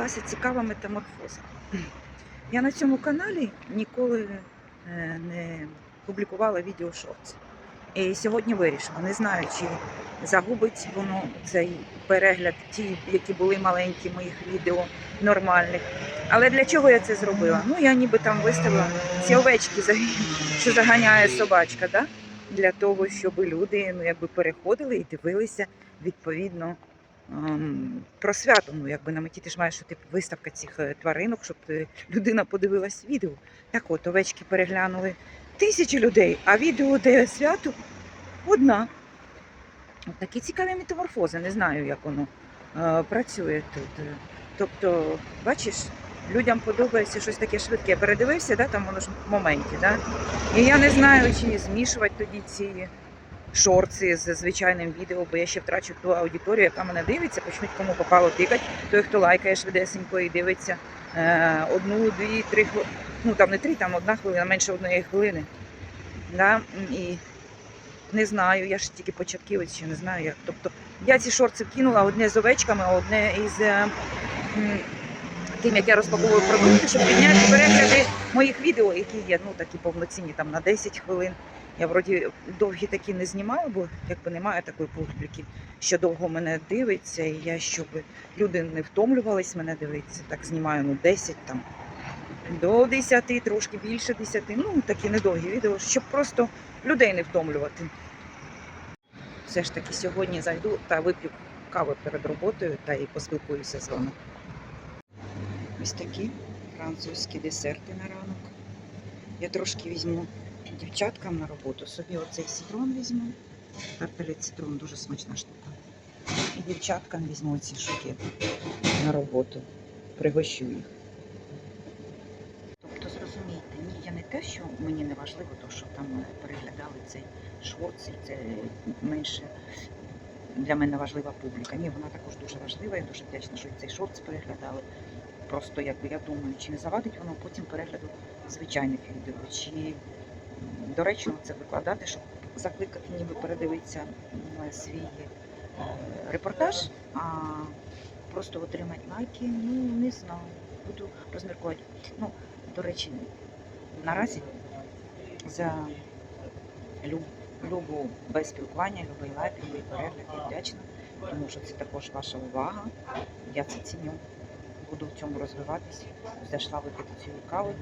почалася цікава метаморфоза. Я на цьому каналі ніколи е, не публікувала відео шортс. І сьогодні вирішила, не знаю, чи загубить воно цей перегляд, ті, які були маленькі моїх відео нормальних. Але для чого я це зробила? Ну, я ніби там виставила ці овечки, що заганяє собачка, да? для того, щоб люди ну, якби переходили і дивилися відповідно про свято. Ну, якби на меті ти ж маєш що типу, виставка цих е, тваринок, щоб е, людина подивилась відео. Так от, овечки переглянули тисячі людей, а відео, де свято, одна. От такі цікаві метаморфози. Не знаю, як воно е, працює тут. Тобто, бачиш, людям подобається щось таке швидке. Передивився, да, там воно ж в моменті. Да? І я не знаю, чи змішувати тоді ці шорти з звичайним відео, бо я ще втрачу ту аудиторію, яка мене дивиться, почнуть кому попало тикати, той, хто лайкає швидесенько і дивиться е, одну, дві, три хвилини. Ну там не три, там одна хвилина, менше одної хвилини. Да? І не знаю, я ж тільки початківець, ще не знаю як. Тобто я ці шорти вкинула одне з овечками, а одне із е, тим, як я розпаковую продукти, щоб підняти перегляди моїх відео, які є ну такі повноцінні там на 10 хвилин. Я вроді довгі такі не знімала, бо якби немає такої публіки, що довго мене дивиться, і я щоб люди не втомлювались мене дивитися, так знімаю ну 10 там до 10, трошки більше 10, ну такі недовгі відео, щоб просто людей не втомлювати. Все ж таки сьогодні зайду та вип'ю каву перед роботою та і поспілкуюся з вами. Ось такі французькі десерти на ранок. Я трошки візьму дівчаткам на роботу. Собі оцей ситрон візьму. Тарталет цитрон дуже смачна штука. І дівчаткам візьму ці штуки на роботу. Пригощу їх. Тобто, зрозумійте, ні, я не те, що мені не важливо, то, що там переглядали цей шорт, і це менше для мене важлива публіка. Ні, вона також дуже важлива. Я дуже вдячна, що цей шорт переглядали. Просто якби я думаю, чи не завадить воно потім перегляду звичайних відео, чи доречно це викладати, щоб закликати, ніби передивитися свій е, репортаж, а просто отримати лайки, ну не знаю. Буду розмірковувати. Ну, до речі, наразі за люб, любу без спілкування, любий лайк, любий перегляд, я вдячна, тому що це також ваша увага. Я це ціню. Буду в цьому розвиватися. Зайшла випити цю каву.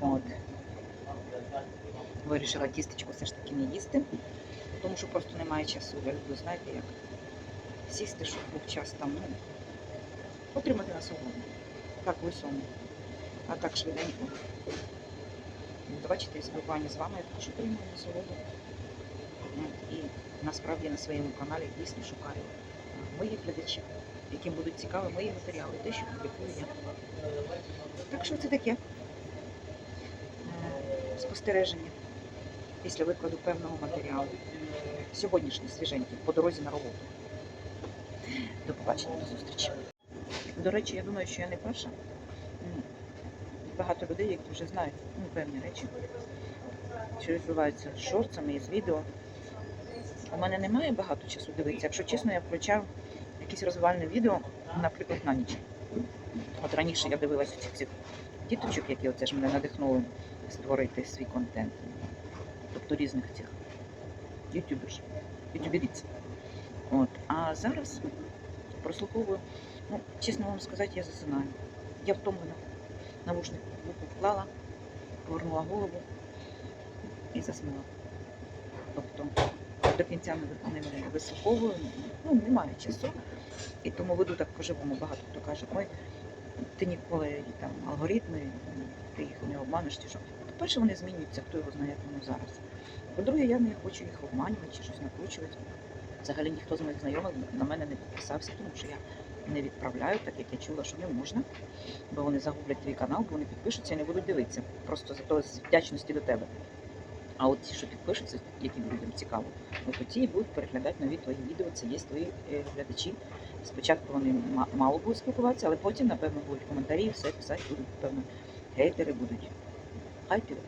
От. Вирішила тістечко все ж таки не їсти, тому що просто немає часу. Я люблю, знаєте, як сісти, щоб був час там, ну, отримати насолоду. Так висомо. А так швиденько. Бачите, спілкування з вами я також отримую насолоду. От, І насправді на своєму каналі дійсно шукаю моїх глядачів, яким будуть цікаві мої матеріали, те, що публікую я. Так що це таке спостереження після викладу певного матеріалу. Сьогоднішній свіженький по дорозі на роботу. До побачення, до зустрічі. До речі, я думаю, що я не перша. Багато людей, які вже знають ну, певні речі, що відбуваються з шорцами і з відео. У мене немає багато часу дивитися. Якщо чесно, я включаю якісь розвивальне відео, наприклад, на ніч. От раніше я дивилася цих цих діточок, які оце ж мене надихнули створити свій контент. Тобто різних цих ютуберів, ютуберіць. От. А зараз прослуховую. Ну, чесно вам сказати, я засинаю. Я втомлена. Навушник в вухо вклала, повернула голову і заснула. Тобто до кінця не, вислуховую, ну, немає часу. І тому веду так по-живому. Багато хто каже, ой, ти ніколи там алгоритми, ти їх не обманеш чи що. По-перше, вони змінюються, хто його знає, як воно зараз. По-друге, я не хочу їх обманювати чи щось накручувати. Взагалі ніхто з моїх знайомих на мене не підписався, тому що я не відправляю, так як я чула, що не можна, бо вони загублять твій канал, бо вони підпишуться і не будуть дивитися. Просто з вдячності до тебе. А от ті, що підпишуться, яким людям цікаво, от ті будуть переглядати нові твої відео, це є твої е, глядачі. Спочатку вони мало будуть спілкуватися, але потім, напевно, будуть коментарі, все писати, будуть, напевно, гейтери будуть. Хай піде.